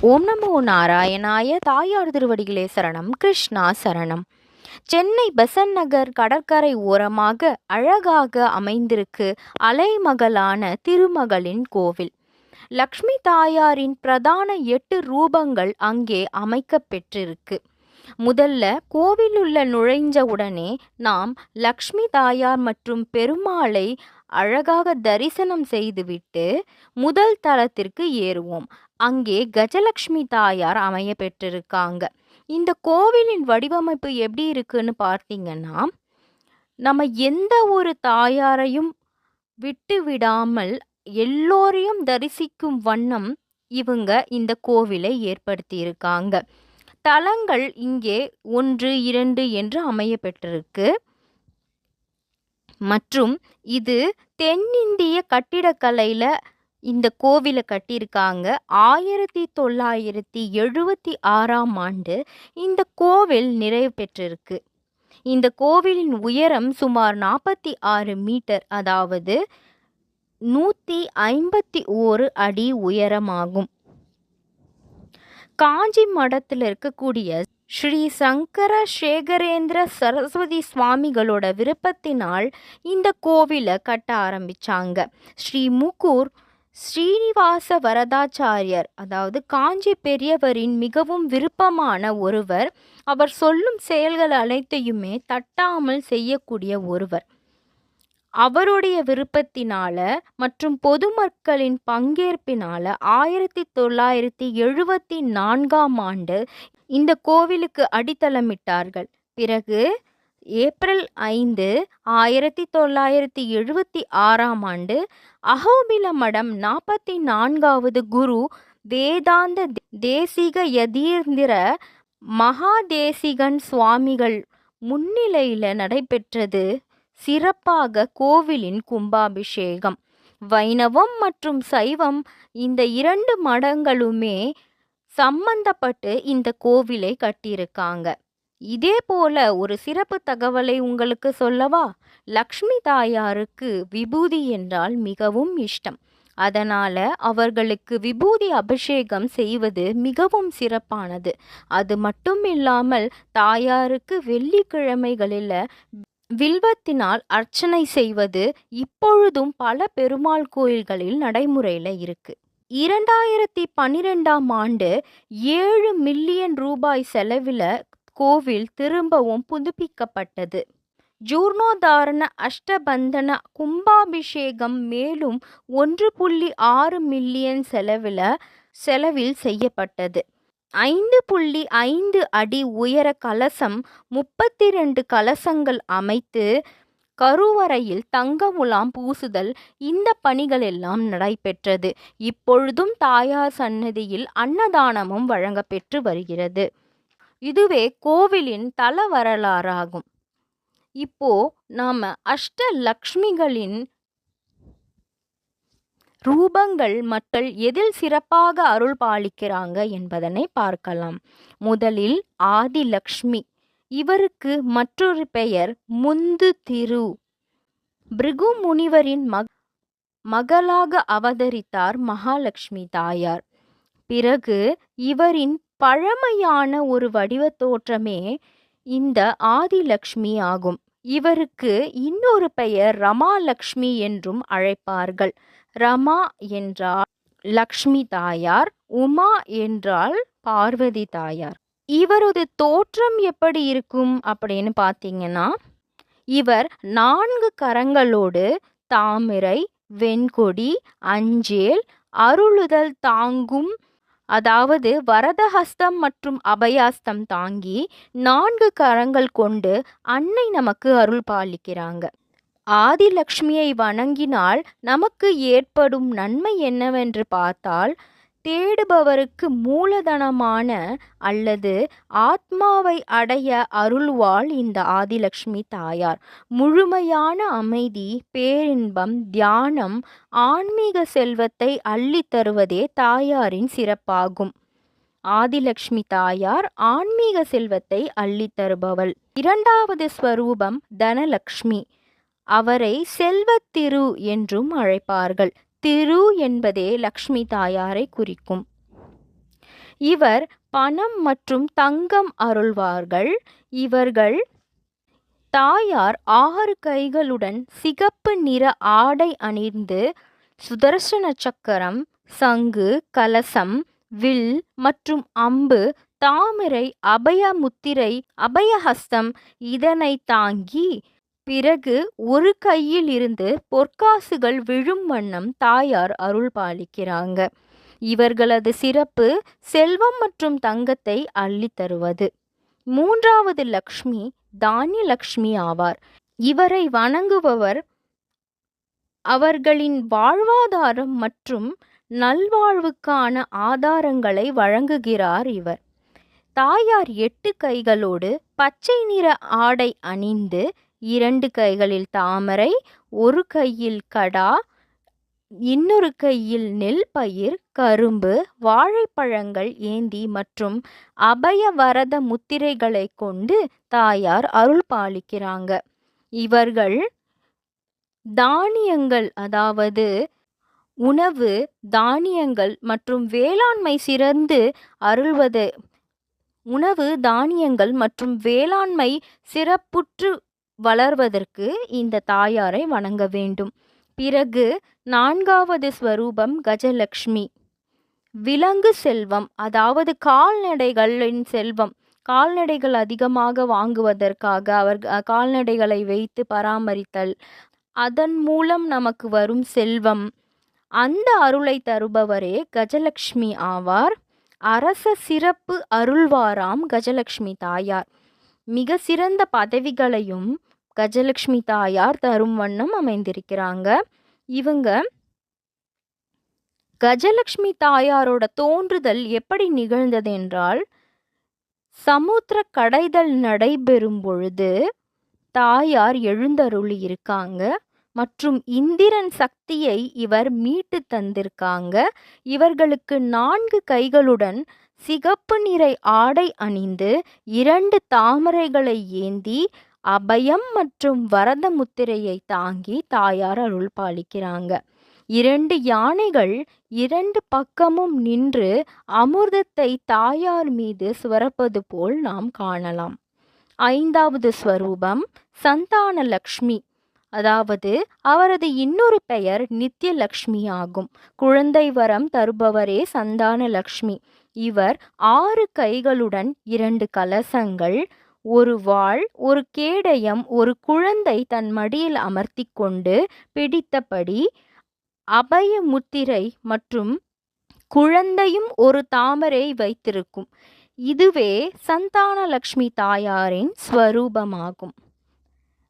ஓம் நமோ நாராயணாய தாயார் திருவடிகளே சரணம் கிருஷ்ணா சரணம். சென்னை பெசன் நகர் கடற்கரை ஓரமாக அழகாக அமைந்திருக்கு அலைமகளான திருமகளின் கோவில். லக்ஷ்மி தாயாரின் பிரதான எட்டு ரூபங்கள் அங்கே அமைக்க பெற்றிருக்கு முதல்ல கோவிலுள்ள நுழைஞ்ச உடனே நாம் லக்ஷ்மி தாயார் மற்றும் பெருமாளை அழகாக தரிசனம் செய்துவிட்டு முதல் தளத்திற்கு ஏறுவோம். அங்கே கஜலக்ஷ்மி தாயார் அமைய பெற்றிருக்காங்க. இந்த கோவிலின் வடிவமைப்பு எப்படி இருக்குன்னு பார்த்தீங்கன்னா நம்ம எந்த ஒரு தாயாரையும் விட்டு விடாமல் எல்லோரையும் தரிசிக்கும் வண்ணம் இவங்க இந்த கோவிலை ஏற்படுத்தியிருக்காங்க. தலங்கள் இங்கே ஒன்று இரண்டு என்று அமைய பெற்றிருக்கு. மற்றும் இது தென்னிந்திய கட்டிடக்கலையில் இந்த கோவிலை கட்டியிருக்காங்க. ஆயிரத்தி தொள்ளாயிரத்தி எழுபத்தி ஆறாம் ஆண்டு இந்த கோவில் நிறைவு பெற்றிருக்கு. இந்த கோவிலின் உயரம் சுமார் நாற்பத்தி ஆறு மீட்டர் அதாவது நூற்றி ஐம்பத்தி ஓரு அடி உயரமாகும். காஞ்சி மடத்தில் இருக்கக்கூடிய ஸ்ரீ சங்கர சேகரேந்திர சரஸ்வதி சுவாமிகளோட விருப்பத்தினால் இந்த கோவிலை கட்ட ஆரம்பிச்சாங்க. ஸ்ரீ முகூர் ஸ்ரீனிவாச வரதாச்சாரியர் அதாவது காஞ்சி பெரியவரின் மிகவும் விருப்பமான ஒருவர் அவர் சொல்லும் செயல்கள் அனைத்தையுமே தட்டாமல் செய்யக்கூடிய ஒருவர். அவருடைய விருப்பத்தினால மற்றும் பொதுமக்களின் பங்கேற்பினால ஆயிரத்தி தொள்ளாயிரத்தி எழுபத்தி நான்காம் ஆண்டு இந்த கோவிலுக்கு அடித்தளமிட்டார்கள். பிறகு ஏப்ரல் ஐந்து ஆயிரத்தி தொள்ளாயிரத்தி எழுபத்தி ஆறாம் ஆண்டு அகோபில மடம் நாற்பத்தி நான்காவது குரு வேதாந்த தேசிக யதீந்திர மகாதேசிகன் சுவாமிகள் முன்னிலையில் நடைபெற்றது சிறப்பாக கோவிலின் கும்பாபிஷேகம். வைணவம் மற்றும் சைவம் இந்த இரண்டு மடங்களுமே சம்பந்தப்பட்டு இந்த கோவிலை கட்டியிருக்காங்க. இதே போல ஒரு சிறப்பு தகவலை உங்களுக்கு சொல்லவா? லக்ஷ்மி தாயாருக்கு விபூதி என்றால் மிகவும் இஷ்டம். அதனால அவர்களுக்கு விபூதி அபிஷேகம் செய்வது மிகவும் சிறப்பானது. அது மட்டும் இல்லாமல் தாயாருக்கு வெள்ளிக்கிழமைகளில் வில்வத்தினால் அர்ச்சனை செய்வது இப்பொழுதும் பல பெருமாள் கோயில்களில் நடைமுறையில் இருக்குது இரண்டாயிரத்தி பன்னிரெண்டாம் ஆண்டு ஏழு மில்லியன் ரூபாய் செலவில் கோவில் திரும்பவும் புதுப்பிக்கப்பட்டது. ஜூர்ணோதாரண அஷ்டபந்தன கும்பாபிஷேகம் மேலும் ஒன்று புள்ளி ஆறு மில்லியன் செலவில் செலவில் செய்யப்பட்டது. ஐந்து புள்ளி ஐந்து அடி உயர கலசம் முப்பத்தி ரெண்டு கலசங்கள் அமைத்து கருவறையில் தங்க முலாம் பூசுதல் இந்த பணிகள் எல்லாம் நடைபெற்றது. இப்பொழுதும் தாயார் சன்னதியில் அன்னதானமும் வழங்கப்பெற்று வருகிறது. இதுவே கோவிலின் தல வரலாறாகும் இப்போ நாம் அஷ்ட லக்ஷ்மிகளின் ரூபங்கள் மக்கள் எதில் சிறப்பாக அருள் பாலிக்கிறாங்க என்பதனை பார்க்கலாம். முதலில் ஆதிலக்ஷ்மி. இவருக்கு மற்றொரு பெயர் முந்து திரு. பிருகு முனிவரின் மக மகளாக அவதரித்தார் மகாலட்சுமி தாயார். பிறகு இவரின் பழமையான ஒரு வடிவ தோற்றமே இந்த ஆதிலக்ஷ்மி ஆகும். இவருக்கு இன்னொரு பெயர் ரமாலக்ஷ்மி என்றும் அழைப்பார்கள். ரமா என்றால் லக்ஷ்மி தாயார் உமா என்றால் பார்வதி தாயார். இவரது தோற்றம் எப்படி இருக்கும் அப்படின்னு பார்த்தீங்கன்னா இவர் நான்கு கரங்களோடு தாமரை வெண்கொடி அஞ்சேல் அருளுதல் தாங்கும் அதாவது வரதஹஸ்தம் மற்றும் அபயாஸ்தம் தாங்கி நான்கு கரங்கள் கொண்டு அன்னை நமக்கு அருள் பாலிக்கிறாங்க. ஆதிலக்ஷ்மியை வணங்கினால் நமக்கு ஏற்படும் நன்மை என்னவென்று பார்த்தால் தேடுபவருக்கு மூலதனமான அல்லது ஆத்மாவை அடைய அருள்வாள் இந்த ஆதிலக்ஷ்மி தாயார். முழுமையான அமைதி பேரின்பம் தியானம் ஆன்மீக செல்வத்தை அள்ளித் தருவதே தாயாரின் சிறப்பாகும். ஆதிலக்ஷ்மி தாயார் ஆன்மீக செல்வத்தை அள்ளி தருபவள். இரண்டாவது ஸ்வரூபம் தனலக்ஷ்மி. அவரை செல்வத்திரு என்றும் அழைப்பார்கள். திரு என்பதே லக்ஷ்மி தாயாரை குறிக்கும். இவர் பணம் மற்றும் தங்கம் அருள்வார்கள். இவர்கள் தாயார் ஆறு கைகளுடன் சிகப்பு நிற ஆடை அணிந்து சுதர்சன சக்கரம் சங்கு கலசம் வில் மற்றும் அம்பு தாமரை அபய முத்திரை அபயஹஸ்தம் இதனை தாங்கி பிறகு ஒரு கையில் இருந்து பொற்காசுகள் விழும் வண்ணம் தாயார் அருள் பாலிக்கிறாங்க. இவர்களது சிறப்பு செல்வம் மற்றும் தங்கத்தை அள்ளி தருவது. மூன்றாவது லக்ஷ்மி தானிய லக்ஷ்மி ஆவார். இவரை வணங்குபவர் அவர்களின் வாழ்வாதாரம் மற்றும் நல்வாழ்வுக்கான ஆதாரங்களை வழங்குகிறார் இவர். தாயார் எட்டு கைகளோடு பச்சை நிற ஆடை அணிந்து இரண்டு கைகளில் தாமரை ஒரு கையில் கடா இன்னொரு கையில் நெல் பயிர் கரும்பு வாழைப்பழங்கள் ஏந்தி மற்றும் அபய வரத முத்திரைகளை கொண்டு தாயார் அருள் பாலிக்கிறாங்க. இவர்கள் தானியங்கள் அதாவது உணவு தானியங்கள் மற்றும் வேளாண்மை சிறந்து அருள்வது. உணவு தானியங்கள் மற்றும் வேளாண்மை சிறப்புற்று வளர்வதற்கு இந்த தாயாரை வணங்க வேண்டும். பிறகு நான்காவது ஸ்வரூபம் கஜலக்ஷ்மி. விலங்கு செல்வம் அதாவது கால்நடைகளின் செல்வம். கால்நடைகள் அதிகமாக வாங்குவதற்காக அவர் கால்நடைகளை வைத்து பராமரித்தல். அதன் மூலம் நமக்கு வரும் செல்வம். அந்த அருளை தருபவரே கஜலக்ஷ்மி ஆவார். அரச சிறப்பு அருள்வாராம் கஜலக்ஷ்மி தாயார். மிக சிறந்த பதவிகளையும் கஜலக்ஷ்மி தாயார் தரும் வண்ணம் அமைந்திருக்கிறாங்க. இவங்க கஜலக்ஷ்மி தாயாரோட தோன்றுதல் எப்படி நிகழ்ந்தது என்றால் சமுத்திர கடைதல் நடைபெறும் பொழுது தாயார் எழுந்தருளி இருக்காங்க. மற்றும் இந்திரன் சக்தியை இவர் மீட்டு தந்திருக்காங்க. இவர்களுக்கு நான்கு கைகளுடன் சிகப்பு நிறை ஆடை அணிந்து இரண்டு தாமரைகளை ஏந்தி அபயம் மற்றும் வரத முத்திரையை தாங்கி தாயார் அருள் பாலிக்கிறாங்க. இரண்டு யானைகள் இரண்டு பக்கமும் நின்று அமிர்தத்தை தாயார் மீது சுரப்பது போல் நாம் காணலாம். ஐந்தாவது ஸ்வரூபம் சந்தான லக்ஷ்மி. அதாவது அவரது இன்னொரு பெயர் நித்யலக்ஷ்மி ஆகும். குழந்தை வரம் தருபவரே சந்தான லக்ஷ்மி. இவர் ஆறு கைகளுடன் இரண்டு கலசங்கள் ஒரு வாள் ஒரு கேடயம் ஒரு குழந்தை தன் மடியில் அமர்த்தி கொண்டு பிடித்தபடி அபய முத்திரை மற்றும் குழந்தையும் ஒரு தாமரை வைத்திருக்கும். இதுவே சந்தானலக்ஷ்மி தாயாரின் ஸ்வரூபமாகும்.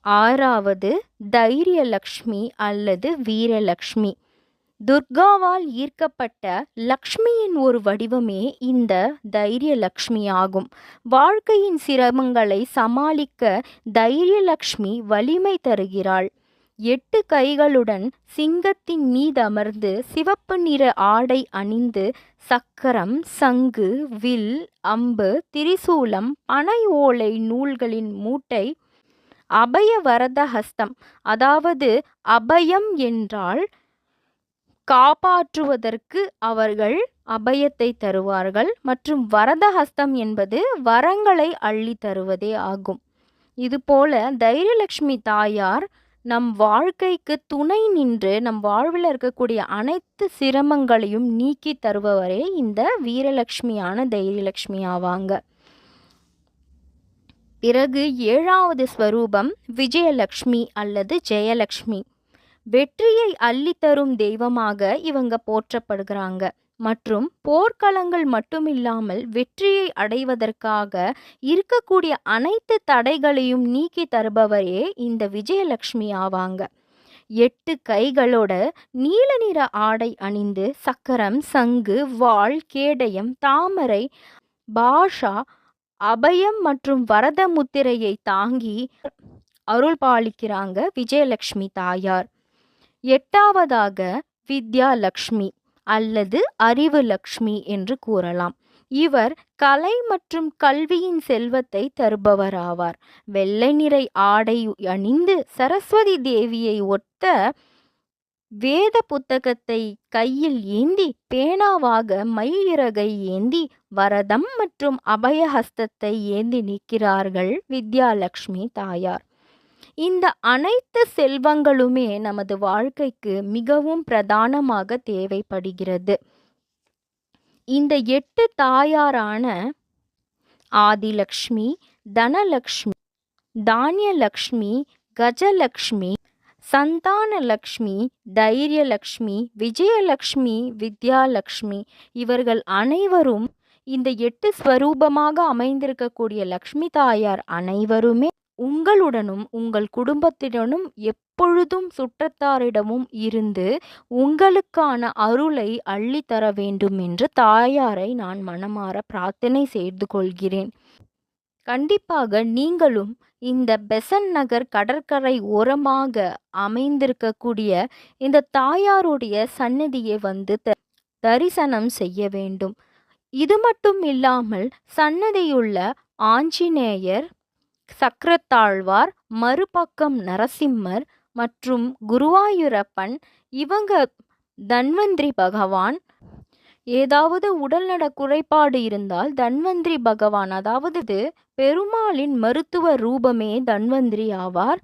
ஆறாவது தைரியலக்ஷ்மி அல்லது வீரலக்ஷ்மி. துர்காவால் ஈர்க்கப்பட்ட லக்ஷ்மியின் ஒரு வடிவமே இந்த தைரியலக்ஷ்மி ஆகும். வாழ்க்கையின் சிரமங்களை சமாளிக்க தைரியலக்ஷ்மி வலிமை தருகிறாள். எட்டு கைகளுடன் சிங்கத்தின் மீது அமர்ந்து சிவப்பு நிற ஆடை அணிந்து சக்கரம் சங்கு வில் அம்பு திரிசூலம் பனை ஓலை நூல்களின் மூட்டை அபய வரத ஹஸ்தம் அதாவது அபயம் என்றால் காப்பாற்றுவதற்கு அவர்கள் அபயத்தை தருவார்கள் மற்றும் வரதஹஸ்தம் என்பது வரங்களை அள்ளி தருவதே ஆகும். இதுபோல தைரியலட்சுமி தாயார் நம் வாழ்க்கைக்கு துணை நின்று நம் வாழ்வில் இருக்கக்கூடிய அனைத்து சிரமங்களையும் நீக்கி தருபவரே இந்த வீரலட்சுமியான தைரியலட்சுமி ஆவாங்க. பிறகு ஏழாவது ஸ்வரூபம் விஜயலக்ஷ்மி அல்லது ஜெயலக்ஷ்மி. வெற்றியை அள்ளித்தரும் தெய்வமாக இவங்க போற்றப்படுகிறாங்க. மற்றும் போர்க்களங்கள் மட்டுமில்லாமல் வெற்றியை அடைவதற்காக இருக்கக்கூடிய அனைத்து தடைகளையும் நீக்கி தருபவரே இந்த விஜயலட்சுமி ஆவாங்க. எட்டு கைகளோட நீல நிற ஆடை அணிந்து சக்கரம் சங்கு வாள் கேடயம் தாமரை பாஷா அபயம் மற்றும் வரத முத்திரையை தாங்கி அருள் பாலிக்கிறாங்க விஜயலட்சுமி தாயார். எட்டாவதாக வித்யா லக்ஷ்மி அல்லது அறிவு லக்ஷ்மி என்று கூறலாம். இவர் கலை மற்றும் கல்வியின் செல்வத்தை தருபவராவார். வெள்ளை நிறை ஆடை அணிந்து சரஸ்வதி தேவியை ஒத்த வேத புத்தகத்தை கையில் ஏந்தி பேனாவாக மயிலிறகை ஏந்தி வரதம் மற்றும் அபயஹஸ்தத்தை ஏந்தி நிற்கிறார்கள் வித்யாலக்ஷ்மி தாயார். இந்த அனைத்து செல்வங்களுமே நமது வாழ்க்கைக்கு மிகவும் பிரதானமாக தேவைப்படுகிறது. இந்த எட்டு தாயாரான ஆதிலக்ஷ்மி தனலக்ஷ்மி தானியலக்ஷ்மி கஜலக்ஷ்மி சந்தானலக்ஷ்மி தைரியலக்ஷ்மி விஜயலக்ஷ்மி வித்யாலக்ஷ்மி இவர்கள் அனைவரும் இந்த எட்டு ஸ்வரூபமாக அமைந்திருக்கக்கூடிய லக்ஷ்மி தாயார் அனைவருமே உங்களுடனும் உங்கள் குடும்பத்திடனும் எப்பொழுதும் சுற்றத்தாரிடமும் இருந்து உங்களுக்கான அருளை அள்ளித்தர வேண்டும் என்று தாயாரை நான் மனமாற பிரார்த்தனை செய்து கொள்கிறேன். கண்டிப்பாக நீங்களும் இந்த பெசன் நகர் கடற்கரை ஓரமாக அமைந்திருக்கக்கூடிய இந்த தாயாருடைய சந்நிதியை வந்து த- தரிசனம் செய்ய வேண்டும். இது மட்டும் இல்லாமல் சன்னதியுள்ள ஆஞ்சநேயர் சக்கரத்தாழ்வார் மறுபக்கம் நரசிம்மர் மற்றும் குருவாயூரப்பன் இவங்க தன்வந்திரி பகவான். ஏதாவது உடல்நல குறைபாடு இருந்தால் தன்வந்திரி பகவான் அதாவது பெருமாளின் மருத்துவ ரூபமே தன்வந்திரி ஆவார்.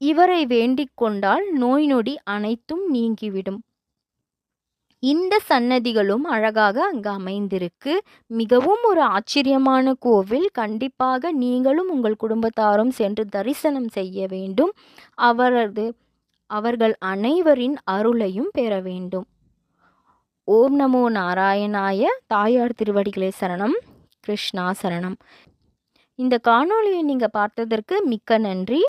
இவரை வேண்டிக் கொண்டால் நோய் நொடி அனைத்தும் நீங்கிவிடும். இந்த சன்னதிகளும் அழகாக அங்கு அமைந்திருக்கு. மிகவும் ஒரு ஆச்சரியமான கோவில். கண்டிப்பாக நீங்களும் உங்கள் குடும்பத்தாரும் சென்று தரிசனம் செய்ய வேண்டும். அவரது அவர்கள் அனைவரின் அருளையும் பெற வேண்டும். ஓம் நமோ நாராயணாய தாயார் திருவடிகளே சரணம். கிருஷ்ணா சரணம். இந்த காணொளியை நீங்கள் பார்த்ததற்கு மிக்க நன்றி.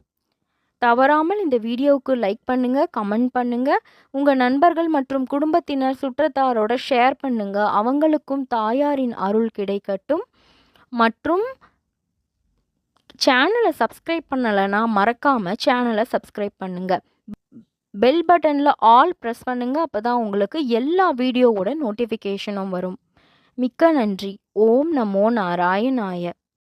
தவறாமல் இந்த வீடியோவுக்கு லைக் பண்ணுங்கள் கமெண்ட் பண்ணுங்கள் உங்கள் நண்பர்கள் மற்றும் குடும்பத்தினர் சுற்றத்தாரோட ஷேர் பண்ணுங்கள் அவங்களுக்கும் தாயாரின் அருள் கிடைக்கட்டும். மற்றும் சேனலை சப்ஸ்கிரைப் பண்ணலைன்னா மறக்காமல் சேனலை சப்ஸ்கிரைப் பண்ணுங்கள் பெல் பட்டனில் ஆல் ப்ரெஸ் பண்ணுங்கள் அப்போ தான் உங்களுக்கு எல்லா வீடியோவோட நோட்டிஃபிகேஷனும் வரும். மிக்க நன்றி. ஓம் நமோ நாராயணாய.